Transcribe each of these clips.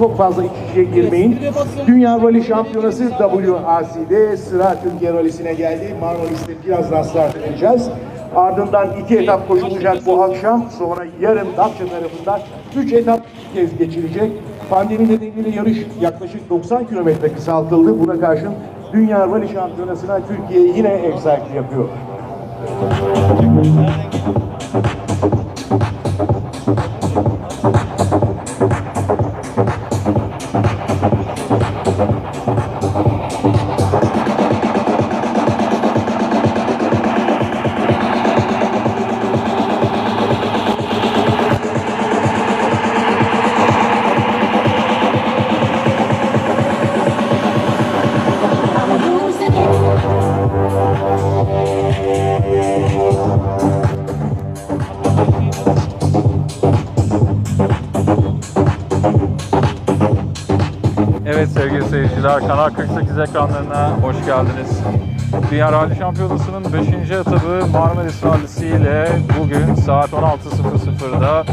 çok fazla iç içe girmeyin. Dünya Rally Şampiyonası WRC'de sıra Türkiye Rally'sine geldi. Marmaris'te birazdan start edeceğiz. Ardından iki etap koşulacak bu akşam. Sonra yarın Datça tarafından üç etap kez geçilecek. Pandemi nedeniyle yarış yaklaşık 90 kilometre kısaltıldı. Buna karşın Dünya Rally Şampiyonası'na Türkiye yine ev sahipliği yapıyor. Seyirciler, Kanal 48 ekranlarına hoş geldiniz. Dünya Rally Şampiyonası'nın 5. etabı Marmaris Rallisi ile bugün saat 16.00'da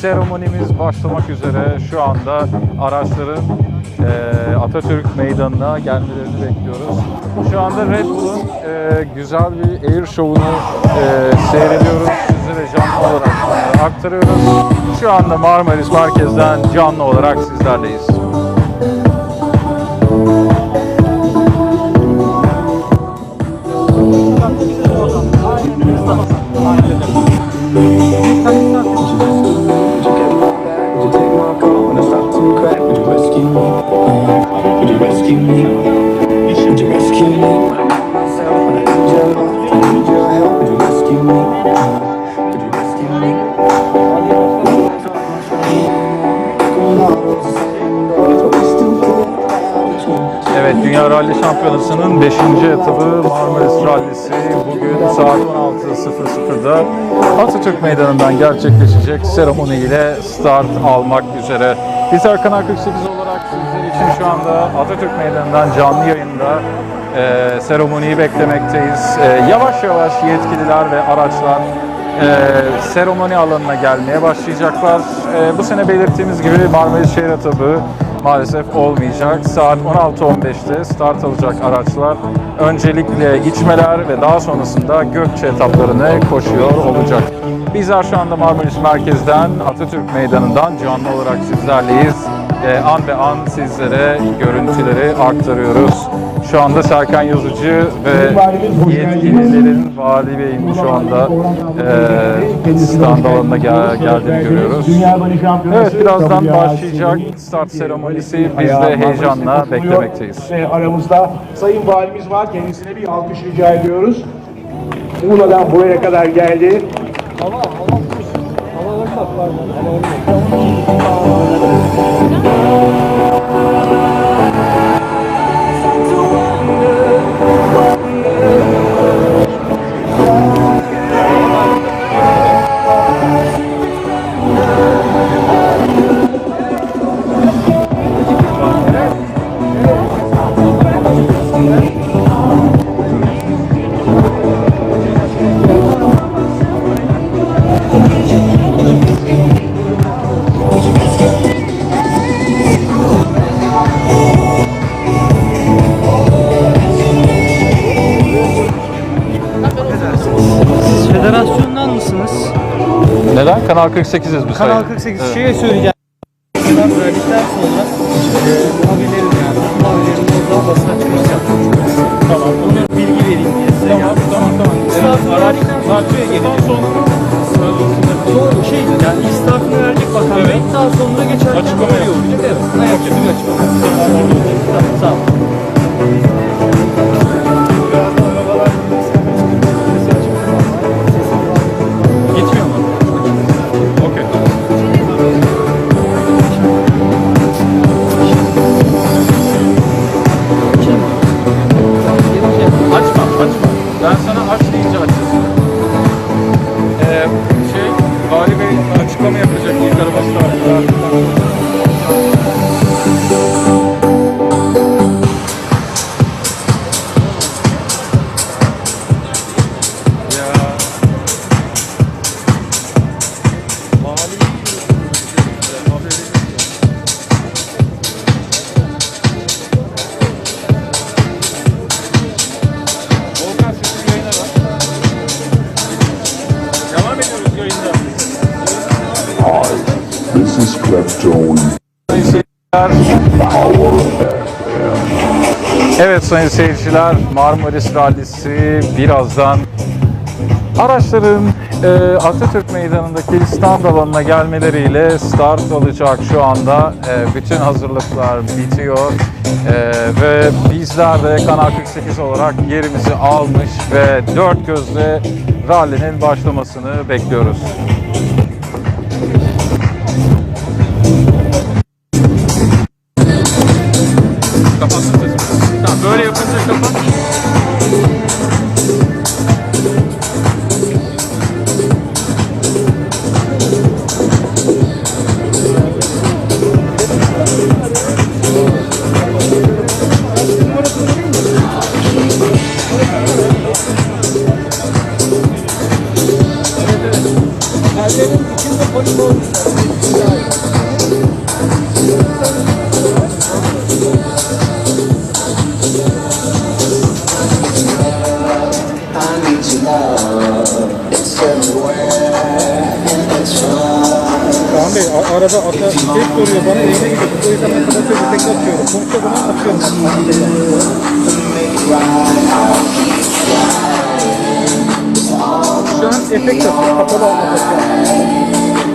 seremonimiz başlamak üzere. Şu anda araçların eee, Atatürk Meydanı'na gelmelerini bekliyoruz. Şu anda Red Bull'un eee, güzel bir air show'unu eee, seyrediyoruz. Sizlere canlı olarak aktarıyoruz. Şu anda Marmaris Merkez'den canlı olarak sizlerleyiz. Meydanı'ndan gerçekleşecek seremoni ile start almak üzere. Bizler Kanal 48 olarak sizler için şu anda Atatürk Meydanı'ndan canlı yayında e, seremoniyi beklemekteyiz. E, yavaş yavaş yetkililer ve araçlar e, seremoni alanına gelmeye başlayacaklar. E, bu sene belirttiğimiz gibi Marmaris Şehir Etabı maalesef olmayacak. Saat 16.15'te start alacak araçlar öncelikle içmeler ve daha sonrasında Gökçe etaplarını koşuyor olacak. Bizler şu anda Marmaris Merkez'den Atatürk Meydanı'ndan canlı olarak sizlerleyiz. Ee, an be an sizlere görüntüleri aktarıyoruz. Şu anda Serkan Yazıcı ve yetkililerin Vali Bey'in şu anda e, stand alanına gel- geldiğini görüyoruz. Evet birazdan başlayacak start seremonisi. Biz de heyecanla beklemekteyiz. Aramızda Sayın Valimiz var. Kendisine bir alkış rica ediyoruz. Muğla'dan buraya kadar geldi. Thank Kanal 48'iz biz. Kanal sayın. 48 Evet. şeye söyleyeceğim. Evet sayın seyirciler Marmaris Rallisi birazdan araçların e, Atatürk Meydanı'ndaki stand alanına gelmeleriyle start alacak şu anda. E, bütün hazırlıklar bitiyor E, ve bizler de Kanal 48 olarak yerimizi almış ve dört gözle rallinin başlamasını bekliyoruz. Kaan Bey arada ata şey soruyor bana evine gidiyorsun. O yüzden ben sözü tek atıyorum. Konuştuğu zaman atıyorum. Şu an efekt atıyor. Kapalı olmak Tamam,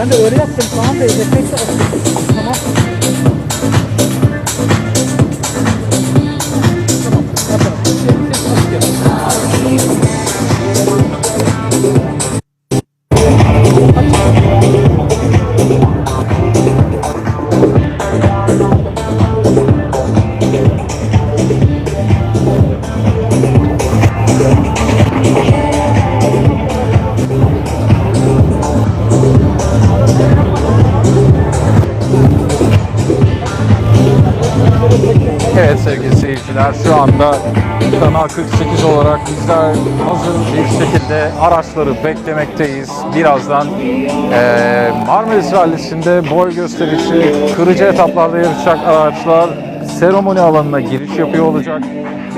Tamam, ben de öyle anda Kanal 48 olarak bizler hazır bir şekilde araçları beklemekteyiz. Birazdan eee Marmaris Rallisi'nde boy gösterisi, kırıcı etaplarda yarışacak araçlar seremoni alanına giriş yapıyor olacak.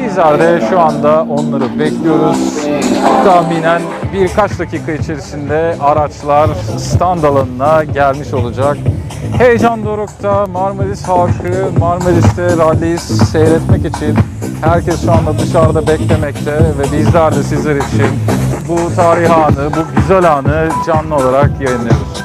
Bizler de şu anda onları bekliyoruz. Tahminen birkaç dakika içerisinde araçlar stand alanına gelmiş olacak. Heyecan dorukta Marmaris halkı Marmaris'te ralliyi seyretmek için herkes şu anda dışarıda beklemekte ve bizler de sizler için bu tarihi anı, bu güzel anı canlı olarak yayınlıyoruz.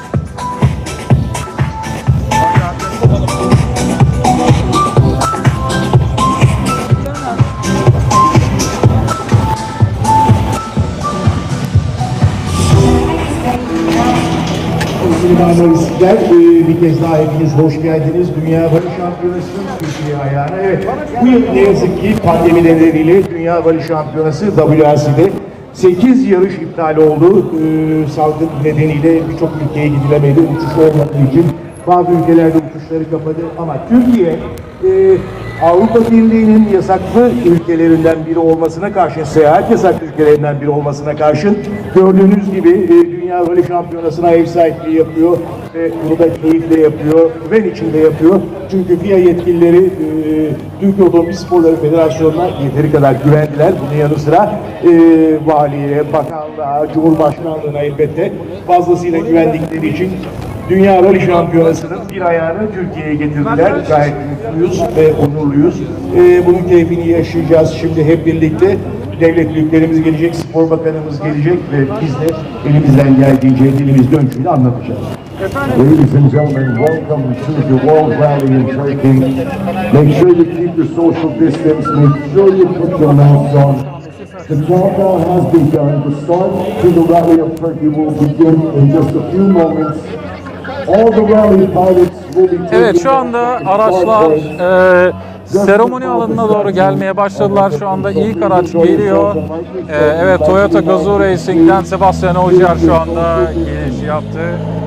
Sevgili Marmarisliler, e, bir kez daha hepiniz hoş geldiniz. Dünya Barış Şampiyonası'nın Türkiye ayağına. Evet, bu yıl ne yazık ki pandemi nedeniyle Dünya Barış Şampiyonası WRC'de 8 yarış iptal oldu. E, salgın nedeniyle birçok ülkeye gidilemedi. Uçuş olmadığı için bazı ülkelerde uçuşları kapadı. Ama Türkiye e, Avrupa Birliği'nin yasaklı ülkelerinden biri olmasına karşın, seyahat yasaklı ülkelerinden biri olmasına karşın gördüğünüz gibi e, Dünya Rally Şampiyonası'na ev sahipliği yapıyor ve bunu da keyifle yapıyor, güven içinde yapıyor. Çünkü FIA yetkilileri e, Türkiye Otomobil Sporları Federasyonu'na yeteri kadar güvendiler. Bunun yanı sıra e, valiye, bakanlığa, cumhurbaşkanlığına elbette fazlasıyla güvendikleri için Dünya Rally Şampiyonası'nın bir ayağını Türkiye'ye getirdiler. Gayet mutluyuz ve onurluyuz. Ee, bunun keyfini yaşayacağız şimdi hep birlikte. Devlet büyüklerimiz gelecek, spor bakanımız gelecek ve biz de elimizden geldiğince dilimiz dönüşünü anlatacağız. Ladies and gentlemen, welcome to the World Rally in Turkey. Make sure you keep your social distance. Make sure you put your masks on. The countdown has begun. The start to the Rally of Turkey will begin in just a few moments. All the rally pilots will be Evet şu anda araçlar e, seremoni alanına doğru gelmeye başladılar. Şu anda ilk araç geliyor. Ee, evet Toyota Gazoo Racing'den Sebastian Ogier şu anda giriş yaptı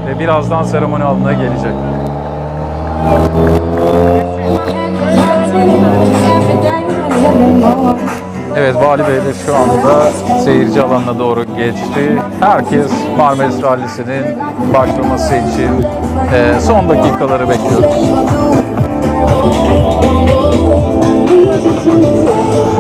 ve birazdan seremoni alanına gelecek. Evet Vali Bey de şu anda seyirci alanına doğru geçti. Herkes Marmaris Rallisi'nin başlaması için e, son dakikaları bekliyoruz. I'm just Thank you.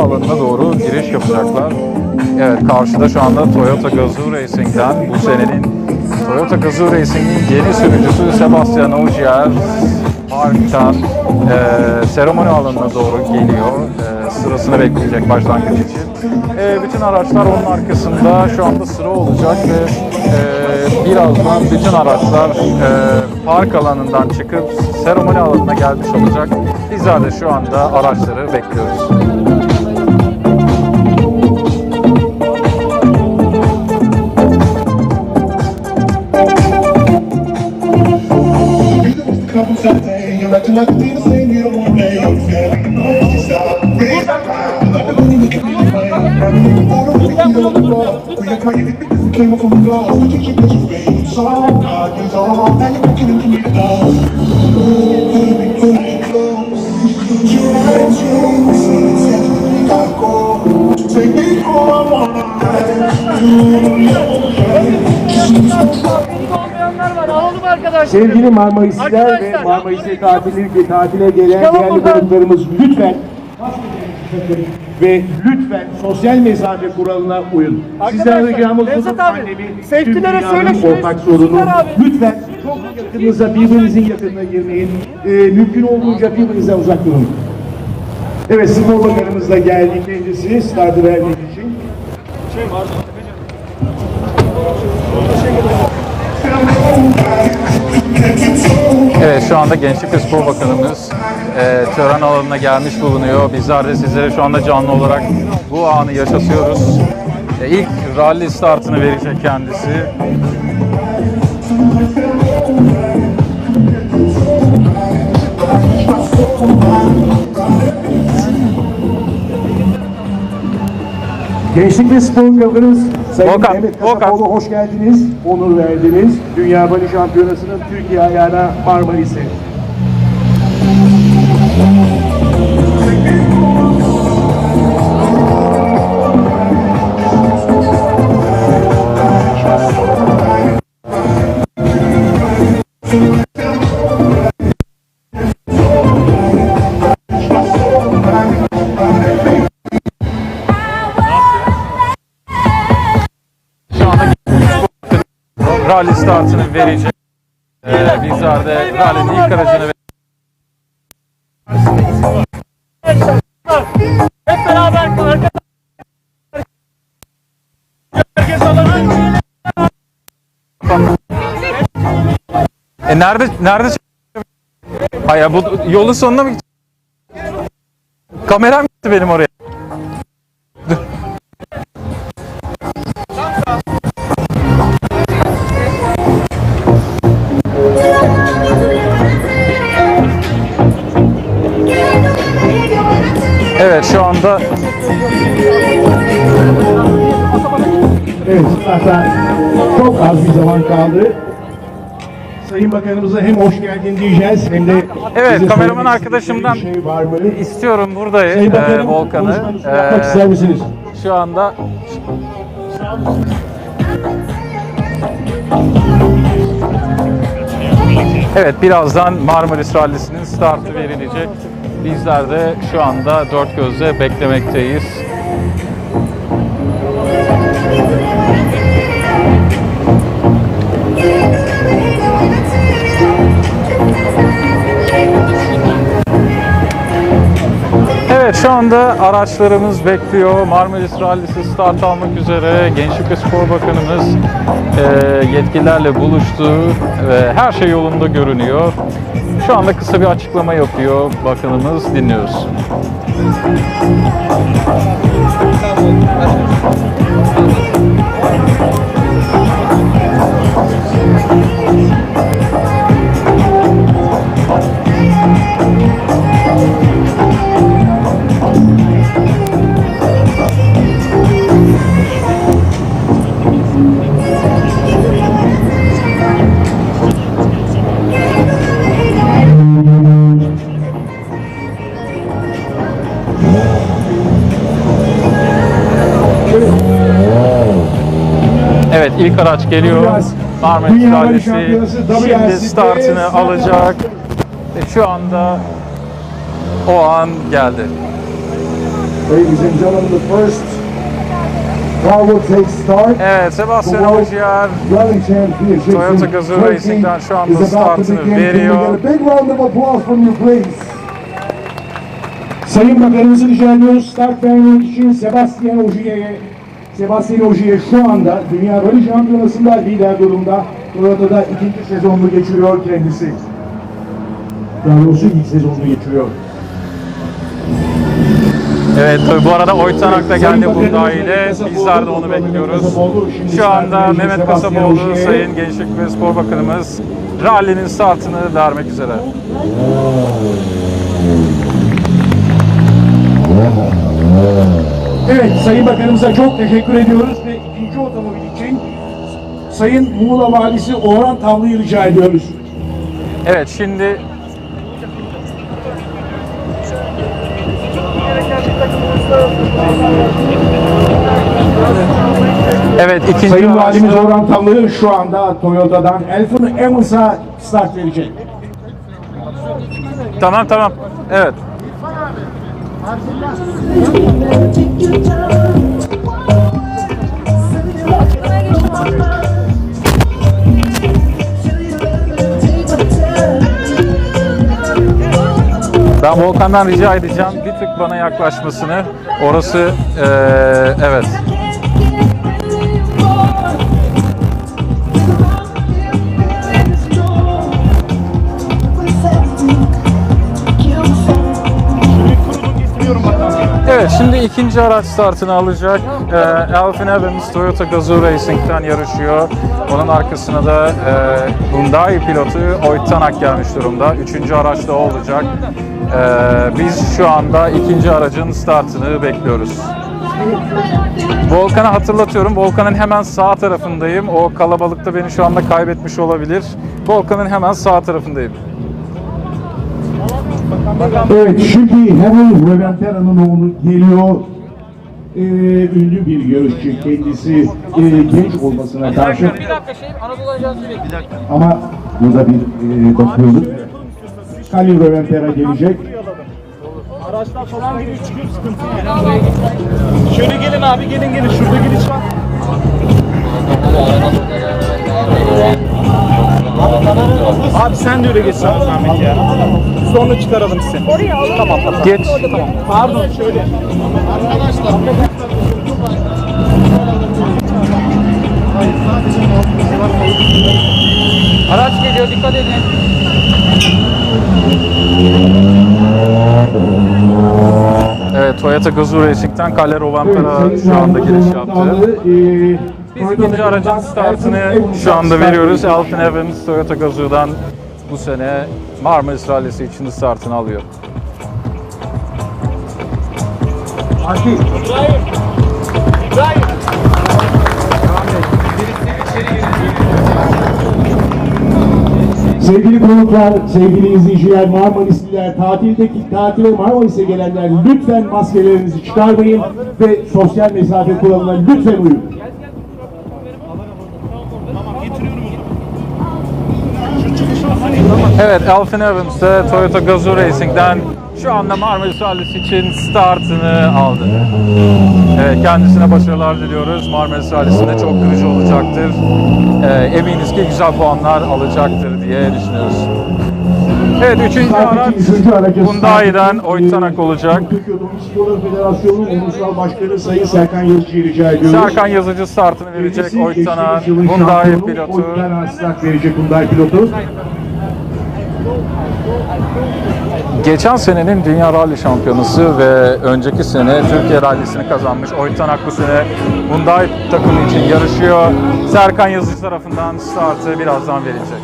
Alanına doğru giriş yapacaklar. Evet, karşıda şu anda Toyota Gazoo Racing'den bu senenin Toyota Gazoo Racing'in yeni sürücüsü Sebastian Ogier parktan e, seremoni alanına doğru geliyor. E, sırasını bekleyecek başlangıç için. E, bütün araçlar onun arkasında şu anda sıra olacak ve e, birazdan bütün araçlar e, park alanından çıkıp seremoni alanına gelmiş olacak. Bizler de şu anda araçları bekliyoruz. lucky be the same, you don't want to play. You gotta be the one do stop. Raise my mind. I'm gonna make it be fine. I'm gonna make it all the way to the floor. When I call you, you came up from the floor. You keep it do way. So, God is all. Now you're walking into me, dog. Ooh, baby, put it close. You had to see that go. do me home, I wanna ride. You know, baby. Arkadaşlar. Sevgili Marmarisliler ve Marmaris'e tatili, tatile gelen değerli konuklarımız lütfen ve lütfen sosyal mesafe kuralına uyun. Budur. Nevzat abi, Pandemi dünyanın söyle ortak sorunu. Lütfen çok yakınınıza, birbirinizin yakınına girmeyin. Ee, mümkün olduğunca birbirinizden uzak durun. Evet, spor bakanımız da geldi kendisi startı vermek için. Evet şu anda Gençlik ve Spor Bakanımız e, tören alanına gelmiş bulunuyor. Bizler de sizlere şu anda canlı olarak bu anı yaşatıyoruz. E, ilk rally startını verecek kendisi. Gençlik ve Spor Bakanımız Sayın Volkan, Mehmet. Kasapoğlu hoş geldiniz. Onur verdiniz. Dünya Bali Şampiyonası'nın Türkiye ayağına Marmaris'e. Nerede nerede Hayır bu yolun sonuna mı? Kameram gitti benim oraya. Evet şu anda Evet, çok az bir zaman kaldı. Sayın Bakanımıza hem hoş geldin diyeceğiz hem de Evet, kameraman arkadaşımdan şey var mı? istiyorum buradayım Sayın e, Bakanım, Volkan'ı. konuşmanızı yapmak E, ister misiniz? şu anda Evet birazdan Marmaris Rallisi'nin startı verilecek. Bizler de şu anda dört gözle beklemekteyiz. Şu anda araçlarımız bekliyor. Marmaris Rallisi start almak üzere. Gençlik ve Spor Bakanımız e, yetkililerle buluştu ve her şey yolunda görünüyor. Şu anda kısa bir açıklama yapıyor bakanımız. Dinliyoruz. Evet ilk araç geliyor. Marmaris Şampiyonası şimdi startını start alacak. Ve şu anda o an geldi. Ladies and gentlemen, the first car will take start. Evet Sebastian Ogier Toyota Gazoo Racing'den şu anda startını veriyor. get a big round of applause from you, please? Sayın Bakanımızı rica ediyoruz. Start vermek için Sebastian Ogier'e Sebastian Ogier şu anda Dünya Rally Şampiyonası'nda lider durumda. Toyota'da ikinci sezonunu geçiriyor kendisi. Daha doğrusu ilk sezonunu geçiriyor. Evet tabii bu arada Oytanak da geldi Hyundai ile. Bizler de onu bekliyoruz. Şu anda Mehmet Kasapoğlu Sayın Gençlik ve Spor Bakanımız rallinin startını vermek üzere. Evet, Sayın Bakanımıza çok teşekkür ediyoruz ve ikinci otomobil için Sayın Muğla Valisi Orhan Tavlı'yı rica ediyoruz. Evet şimdi Evet ikinci Sayın Valimiz Orhan Tavlı şu anda Toyota'dan Elfin Emmons'a start verecek. Tamam tamam. Evet. Ben Volkan'dan rica edeceğim bir tık bana yaklaşmasını. Orası eee, evet. Evet şimdi ikinci araç startını alacak. Ee, Alvin Evans Toyota Gazoo Racing'den yarışıyor. Onun arkasına da e, Hyundai pilotu Oytanak gelmiş durumda. Üçüncü araç da olacak. Ee, biz şu anda ikinci aracın startını bekliyoruz. Volkan'a hatırlatıyorum. Volkan'ın hemen sağ tarafındayım. O kalabalıkta beni şu anda kaybetmiş olabilir. Volkan'ın hemen sağ tarafındayım. Evet, şimdi hemen Reventera'nın oğlu geliyor. Ee, ünlü bir yarışçı kendisi e, genç olmasına karşı Bir dakika şey Anadolu Ajansı bekliyor. Bir dakika. ama burada bir e, bakıyoruz. Kali Reventera gelecek. Araçlar falan giriyor çıkıyor sıkıntı yani. Şöyle gelin abi gelin gelin şurada giriş var. Abi sen de öyle geç sana zahmet ya. Sonra çıkaralım seni. Oraya Tamam tamam. Geç. Pardon şöyle. Araç geliyor dikkat edin. Evet Toyota Gazoo Racing'den Rovanpera Sayın şu anda giriş yaptı. Biz ikinci aracın startını şu anda veriyoruz. Alvin Evans Toyota Gazoo'dan bu sene Marmaris Rallisi için startını alıyor. Sevgili konuklar, sevgili izleyiciler, Marmarisliler, tatildeki tatile Marmaris'e gelenler lütfen maskelerinizi çıkarmayın ve sosyal mesafe kuralına lütfen uyun. Evet Alvin Evans de Toyota Gazoo Racing'den şu anda Marmaris Rallisi için startını aldı. Evet, kendisine başarılar diliyoruz. Marmaris Rallisi'nde çok kırıcı olacaktır. Ee, eminiz ki güzel puanlar alacaktır diye düşünüyoruz. Evet üçüncü araç Hyundai'den Oytanak olacak. Türkiye Otomobil Ulusal Başkanı Sayın Serkan Yazıcı'yı rica ediyoruz. Serkan Yazıcı startını verecek Kendisi Oytanak. geçtiğimiz yılın Hyundai pilotu. Oytanak start verecek Hyundai pilotu. Geçen senenin Dünya Rally Şampiyonası ve önceki sene Türkiye Rally'sini kazanmış Oytanak bu sene Hyundai takımı için yarışıyor. Serkan Yazıcı tarafından startı birazdan verilecek.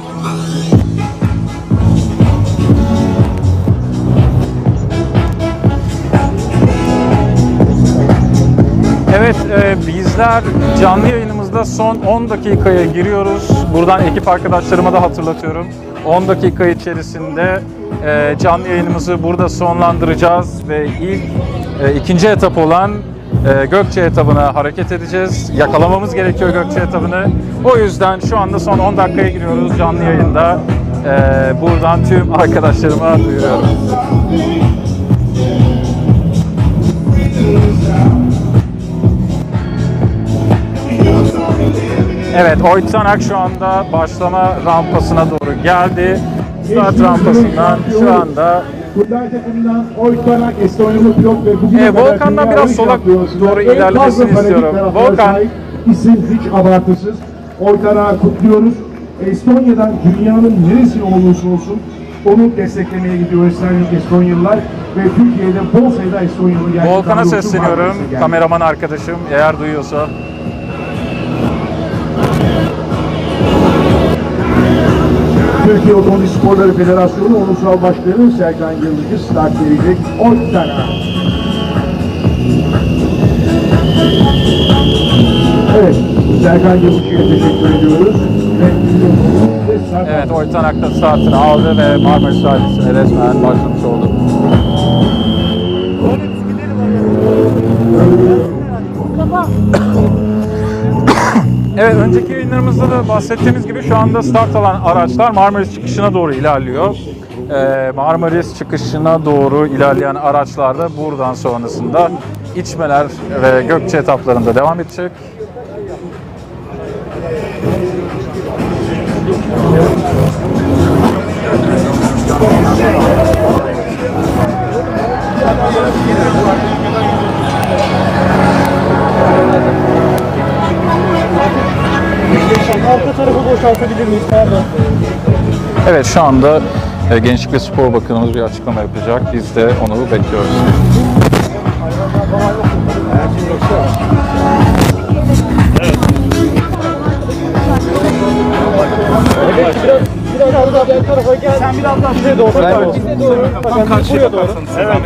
Evet, e, bizler canlı yayınımızda son 10 dakikaya giriyoruz. Buradan ekip arkadaşlarıma da hatırlatıyorum. 10 dakika içerisinde e, canlı yayınımızı burada sonlandıracağız ve ilk e, ikinci etap olan e, Gökçe etabına hareket edeceğiz. Yakalamamız gerekiyor Gökçe etabını. O yüzden şu anda son 10 dakikaya giriyoruz canlı yayında. E, buradan tüm arkadaşlarıma duyuruyorum. Evet, Oytanak şu anda başlama rampasına doğru geldi. Start rampasından şu anda bugün Ee, Volkan'dan biraz sola doğru ilerlemesini istiyorum. Volkan. isim hiç abartısız. Oytanak'ı kutluyoruz. Estonya'dan dünyanın neresi olursa olsun onu desteklemeye gidiyor Estonya- Estonyalılar ve Türkiye'de bol sayıda Estonyalı geldi. Volkan'a sesleniyorum. Kameraman arkadaşım eğer duyuyorsa. Türkiye Otomobil Sporları Federasyonu Ulusal Başkanı Serkan Yıldızcı start verecek. Oytanak. Evet, Serkan Yıldızcı'ya teşekkür ediyoruz. Evet, Oytanak da startını aldı ve Marmaris Rally'sine resmen başlamış oldu. Evet, önceki yayınlarımızda da bahsettiğimiz gibi şu anda start alan araçlar Marmaris çıkışına doğru ilerliyor. Ee, Marmaris çıkışına doğru ilerleyen araçlar da buradan sonrasında içmeler ve Gökçe etaplarında devam edecek. Arka tarafı boşaltabilir miyiz? Pardon. Evet şu anda e, Gençlik ve Spor Bakanımız bir açıklama yapacak. Biz de onu bekliyoruz. Biraz daha bu tarafa gel. Sen biraz daha bize doğru. Bize doğru. Bakın buraya doğru. Evet.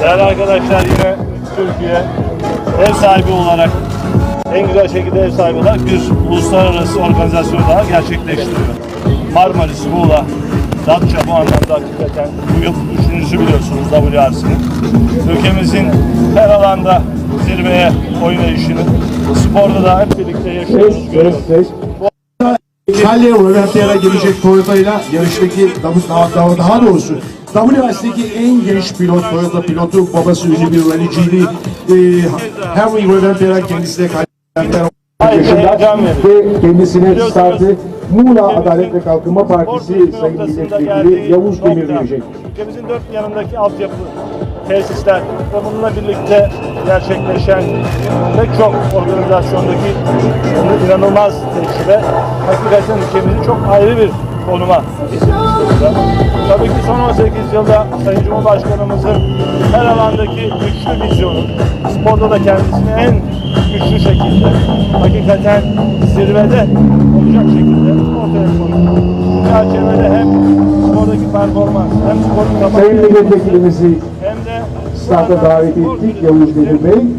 Değerli arkadaşlar yine Türkiye ev sahibi olarak en güzel şekilde ev sahibi olarak bir uluslararası organizasyon daha gerçekleştiriyor. Marmaris, Muğla, Datça bu anlamda hakikaten bu yıl üçüncüsü biliyorsunuz WRC'nin. Ülkemizin her alanda zirveye oynayışını, sporda da hep birlikte yaşıyoruz, görüyoruz. Calle Röventer'a gelecek Toyota ile yarıştaki daha, daha, daha doğrusu WRC'deki en genç pilot Toyota pilotu babası ünlü bir rallyciydi. Ee, Henry Röventer'a kendisi de Röventer'a yaşında ve kendisine startı Muğla Adalet ve Kalkınma Partisi Sayın Milletvekili Yavuz Demir verecek. Ülkemizin dört yanındaki altyapı tesisler ve bununla birlikte gerçekleşen pek çok organizasyondaki inanılmaz tecrübe. Hakikaten ülkemizi çok ayrı bir konuma getirmiş durumda. Tabii ki son 18 yılda Sayın Cumhurbaşkanımızın her alandaki güçlü vizyonu, sporda da kendisini en güçlü şekilde, hakikaten zirvede olacak şekilde ortaya koydu. Bu çerçevede hem spordaki performans, hem sporun kapasitesi, hem de starta davet ettik Yavuz Demir Bey.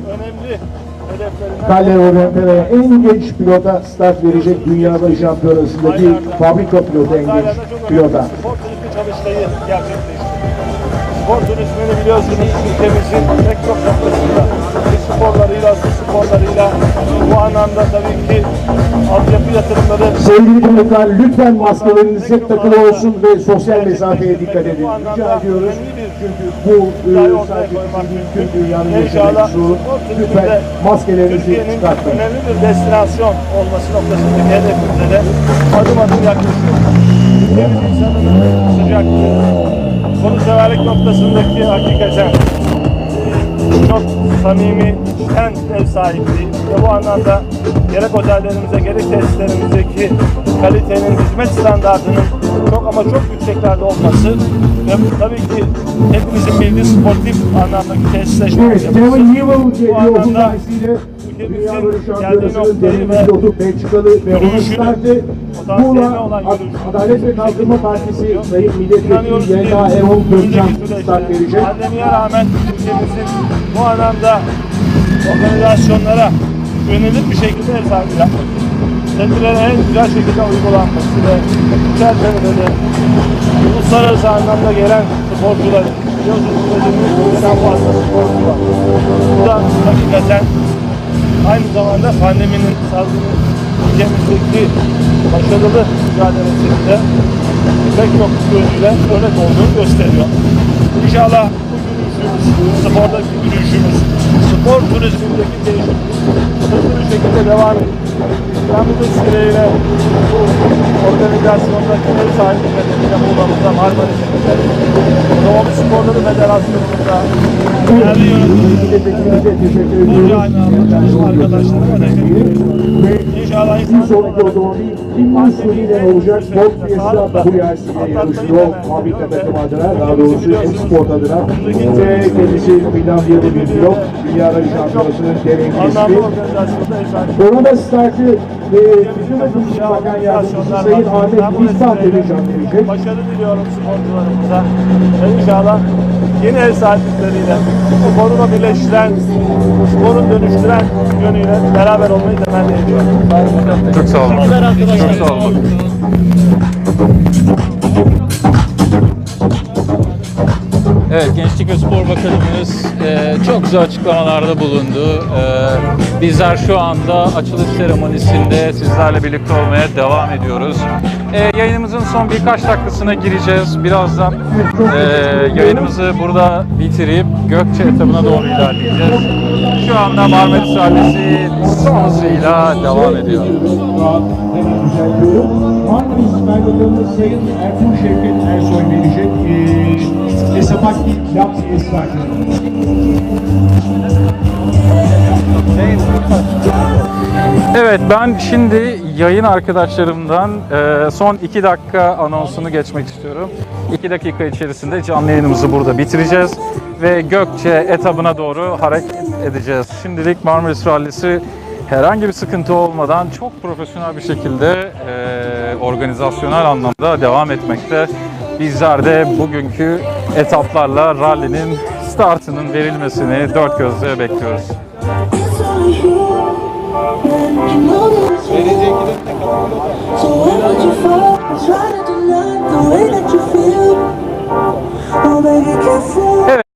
Calle Röventer'a en genç pilota start verecek Dünya Rally Şampiyonası'ndaki fabrika pilotu en genç pilota. spor turizmi çalıştayı gerçekleştirdik. Spor turizmini biliyorsunuz ülkemizin pek çok noktasında sporlarıyla, su sporlarıyla bu anlamda tabii ki altyapı yatırımları Sevgili konuklar lütfen maskeleriniz hep takılı olsun ve sosyal mesafeye dikkat edin. Rica ediyoruz. Çünkü bu e, sadece tüm dünyanın yaşadığı sorun. Lütfen maskelerinizi çıkartmayın. önemli bir destinasyon olması noktasındaki hedefimize de adım adım yaklaşıyoruz. ülkemiz insanının sıcaklığı, konukseverlik noktasındaki hakikaten çok samimi, içten ev sahipliği. Ve bu anlamda gerek otellerimize gerek tesislerimizdeki kalitenin, hizmet standartının çok ama çok yükseklerde olması ve tabii ki hepimizin bildiği sportif anlamdaki tesisleşme Evet, Newell Bu anlamda Barış ülkemizin geldiği noktayı ve yürüyüşünü, startı potansiyeli Muğla olan yürüyüşünü Adalet ve Kalkınma Partisi Sayın Milletvekili ki Yelda Erol süreçte start verecek. Pandemiye rağmen ülkemizin bu anlamda organizasyonlara yönelik bir şekilde ev sahibi yapmak. Tedbirlerin en güzel şekilde uygulanması ve çerçevede de uluslararası anlamda gelen sporcular, biliyorsunuz ülkemizin birden fazla sporcu var. Bu da hakikaten aynı zamanda pandeminin salgını ülkemizdeki başarılı mücadelesinde pek çok gözüyle örnek olduğunu gösteriyor. İnşallah spordaki yürüyüşümüz, spor turizmindeki değişim hızlı bir şekilde devam ediyor. İstanbul vesileyle bu organizasyondaki ev sahibi nedeniyle Muğla'mızda Marmaris'te Otomobil Sporları Federasyonu'nda değerli teşekkür bu ediyoruz. camiamızdaki arkadaşlarıma İnşallah bir sonraki otomobil kim usulüyle olacak? Ford Fiesta WRC'ye yarışıyor. Fabrika takım adına, daha doğrusu M Sport adına. Ve kendisi Finlandiyalı bir pilot. Dünya Rally Şampiyonası'nın derin sahibi Korona startı ve Turizm Bakan Yardımcısı Sayın Ahmet Bistan Demircan verecek. Başarı diliyorum sporcularımıza. Ve inşallah yeni ev sahiplikleriyle sporuna birleştiren, sporun dönüştüren yönüyle beraber olmayı temenni ediyorum. Sağ olun hocam. Çok sağ olun. Çok sağ olun. Evet, Gençlik ve Spor Bakanımız e, çok güzel açıklamalarda bulundu. E, bizler şu anda açılış seremonisinde sizlerle birlikte olmaya devam ediyoruz. E, yayınımızın son birkaç dakikasına gireceğiz. Birazdan e, yayınımızı burada bitirip Gökçe etabına doğru ilerleyeceğiz. Şu anda Rallisi son hızıyla devam ediyor. Evet ben şimdi yayın arkadaşlarımdan e, son 2 dakika anonsunu geçmek istiyorum. 2 dakika içerisinde canlı yayınımızı burada bitireceğiz ve Gökçe etabına doğru hareket edeceğiz. Şimdilik Marmaris Rallisi herhangi bir sıkıntı olmadan çok profesyonel bir şekilde e, organizasyonel anlamda devam etmekte. Bizler de bugünkü etaplarla rallinin startının verilmesini dört gözle bekliyoruz. Evet.